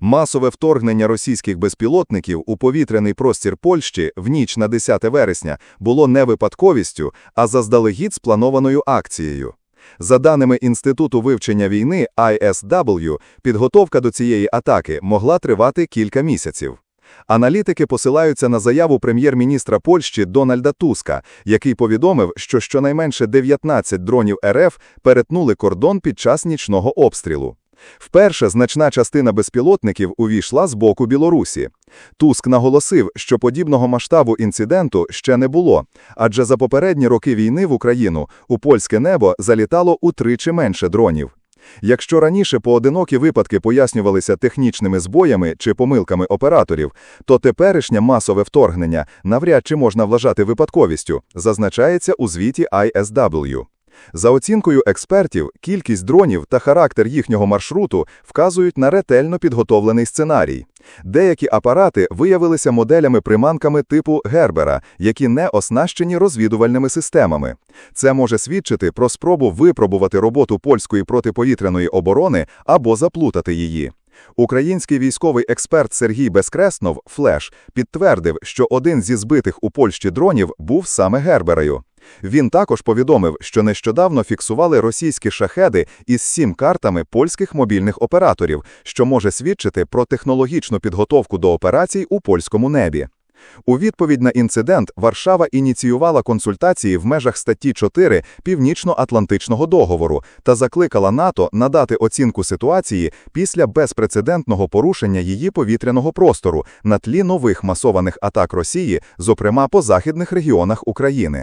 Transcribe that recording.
Масове вторгнення російських безпілотників у повітряний простір Польщі в ніч на 10 вересня було не випадковістю, а заздалегідь спланованою акцією. За даними Інституту вивчення війни ISW, підготовка до цієї атаки могла тривати кілька місяців. Аналітики посилаються на заяву прем'єр-міністра Польщі Дональда Туска, який повідомив, що щонайменше 19 дронів РФ перетнули кордон під час нічного обстрілу. Вперше значна частина безпілотників увійшла з боку Білорусі. Туск наголосив, що подібного масштабу інциденту ще не було, адже за попередні роки війни в Україну у польське небо залітало утричі менше дронів. Якщо раніше поодинокі випадки пояснювалися технічними збоями чи помилками операторів, то теперішнє масове вторгнення навряд чи можна вважати випадковістю, зазначається у звіті ISW. За оцінкою експертів, кількість дронів та характер їхнього маршруту вказують на ретельно підготовлений сценарій. Деякі апарати виявилися моделями-приманками типу Гербера, які не оснащені розвідувальними системами. Це може свідчити про спробу випробувати роботу польської протиповітряної оборони або заплутати її. Український військовий експерт Сергій Безкреснов, Флеш, підтвердив, що один зі збитих у Польщі дронів був саме Герберою. Він також повідомив, що нещодавно фіксували російські шахеди із сім картами польських мобільних операторів, що може свідчити про технологічну підготовку до операцій у польському небі. У відповідь на інцидент Варшава ініціювала консультації в межах статті 4 Північно-Атлантичного договору та закликала НАТО надати оцінку ситуації після безпрецедентного порушення її повітряного простору на тлі нових масованих атак Росії, зокрема по західних регіонах України.